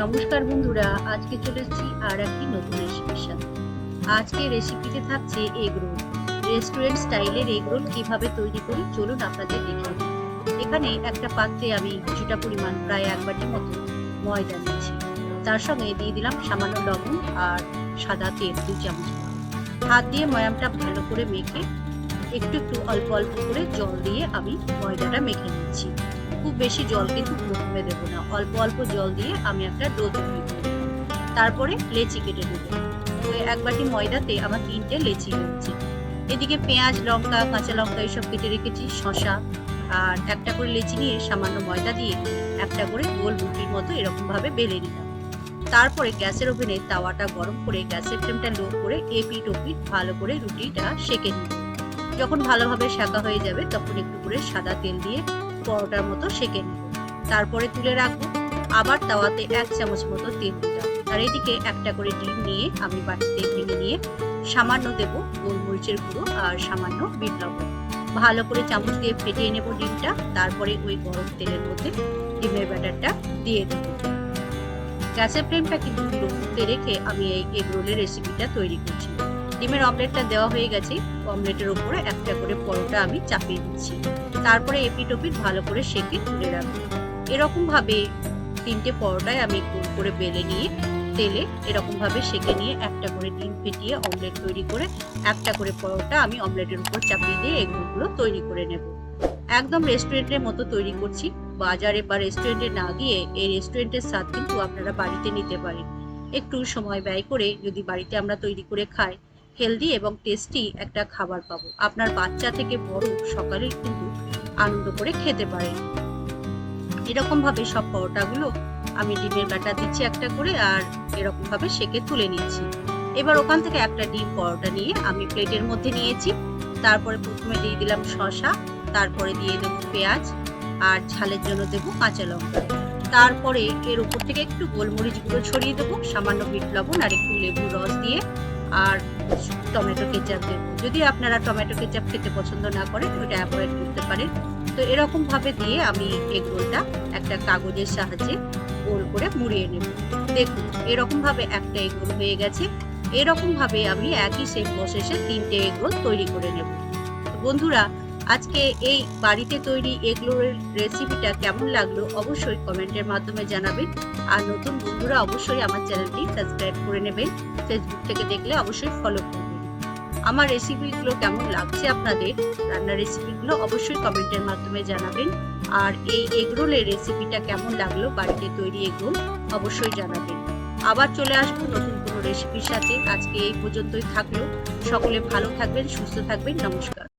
নমস্কার বন্ধুরা, আজকে চলে এসেছি আর একটি নতুন রেসিপির সাথে। আজকে রেসিপিতে থাকছে এগ রোল রেস্টুরেন্ট স্টাইলের এগ রোল কীভাবে তৈরি করি, চলুন আপনাদের দেখে। এখানে একটা পাত্রে আমি কিছুটা পরিমাণ, প্রায় এক বাটি মতো ময়দা নিয়েছি তার সঙ্গে দিয়ে দিলাম সামান্য লবণ আর সাদা তেল, দু চামচ হাত দিয়ে ময়ামটা ভালো করে মেখে, একটু একটু অল্প অল্প করে জল দিয়ে আমি ময়দাটা মেখে নিচ্ছি। খুব বেশি জল কিন্তু প্রথমে দেবো না। অল্প অল্প জল দিয়ে আমি একটা ডো তৈরি করব। তারপরে লেচি কেটে দেবো তো এক বাটি ময়দাতে আমার তিনটে লেচি হয়েছে এদিকে পেঁয়াজ, লঙ্কা, কাঁচা লঙ্কা এসব কেটে রেখেছি শশা আর একটা করে লেচি নিয়ে সামান্য ময়দা দিয়ে একটা করে গোল রুটির মতো এরকম ভাবে বেলে নিলাম। তারপরে গ্যাসের ওভেনে তাওয়াটা গরম করে গ্যাসের ফ্লেমটা লো করে এপিট ওপিট ভালো করে রুটিটা সেকে নিব যখন ভালোভাবে সেকা হয়ে যাবে, তখন একটু করে সাদা তেল দিয়ে পরোটার মতো সেকে নিব। তারপরে তুলে রাখব। আবার তাওয়াতে এক চামচ মতো তেল দিলাম আর এদিকে একটা করে ডিম নিয়ে আমি বাটিতে ভেঙে নিয়ে সামান্য দেব গোলমরিচের গুঁড়ো আর সামান্য বিট লবণ। ভালো করে চামচ দিয়ে ফেটিয়ে নেব ডিমটা। তারপরে ওই গরম তেলের মধ্যে ডিমের ব্যাটারটা দিয়ে দেবো। গ্যাসের ফ্লেমটা কিন্তু লোতে রেখে আমি এই এগ রোলের রেসিপিটা তৈরি করছি। ডিমের অমলেটটা দেওয়া হয়ে গেছে। অমলেটের উপরে একটা করে পরোটা আমি চাপিয়ে দিচ্ছি। তারপরে এপিট ওপিট ভালো করে সেঁকে তুলে রাখব। এরকম ভাবে তিনটে পরোটায় আমি গোল করে বেলে নিয়ে, তেলে এরকম ভাবে সেকে নিয়ে একটা করে ডিম ফেটিয়ে অমলেট তৈরি করে, একটা করে পরোটা আমি অমলেটের উপর চাপিয়ে দিয়ে এগুলো তৈরি করে নেব। একদম রেস্টুরেন্টের মতো তৈরি করছি। বাজারে বা রেস্টুরেন্টে না গিয়ে এই রেস্টুরেন্টের স্বাদ কিন্তু আপনারা বাড়িতে নিতে পারেন। একটু সময় ব্যয় করে যদি বাড়িতে আমরা তৈরি করে খাই হেলদি এবং টেস্টি একটা খাবার পাবো। আপনার বাচ্চা থেকে বড় সকালে কিন্তু আনন্দ করে খেতে পারেন। এরকম ভাবে সব পরোটাগুলো আমি ডিমের ব্যাটার দিচ্ছি একটা করে আর এরকম ভাবে সেকে তুলে নিচ্ছি। এবার ওখান থেকে একটা ডিম পরোটা নিয়ে আমি প্লেটের মধ্যে নিয়েছি। তারপরে প্রথমে দিয়ে দিলাম শসা, তারপরে দিয়ে দেবো পেঁয়াজ আর ঝালের জন্য দেবো কাঁচা লঙ্কা। তারপরে এর উপর থেকে একটু গোলমরিচ গুঁড়ো ছড়িয়ে দেবো, সামান্য বিট লবণ আর একটু লেবুর রস দিয়ে আর টমেটো কেচাপ দেবো যদি আপনারা টমেটো কেচাপ খেতে পছন্দ না করেন, ওটা অ্যাভয়েড করতে পারেন। তো এরকমভাবে দিয়ে আমি এগ রোলটা একটা কাগজের সাহায্যে গোল করে মুড়িয়ে নেব। দেখুন, এরকমভাবে একটা এগ রোল হয়ে গেছে। এরকমভাবে আমি একই সেম প্রসেসে তিনটে এগ রোল তৈরি করে নেব। বন্ধুরা আজকে এই বাড়িতে তৈরি এগ রোলের রেসিপিটা কেমন লাগল অবশ্যই কমেন্টের মাধ্যমে জানাবেন। আর নতুন বন্ধুরা অবশ্যই আমার চ্যানেলটি সাবস্ক্রাইব করে নেবেন। ফেসবুক থেকে দেখলে অবশ্যই ফলো করবেন। আমার রেসিপিগুলো কেমন লাগছে আপনাদের? রান্নার রেসিপিগুলো অবশ্যই কমেন্টের মাধ্যমে জানাবেন। আর এই এগরোলের রেসিপিটা কেমন লাগল বাড়িতে তৈরি এগরোল অবশ্যই জানাবেন। আবার চলে আসব নতুন কোনো রেসিপির সাথে। আজকে এই পর্যন্তই থাকল। সকলে ভালো থাকবেন, সুস্থ থাকবেন। নমস্কার।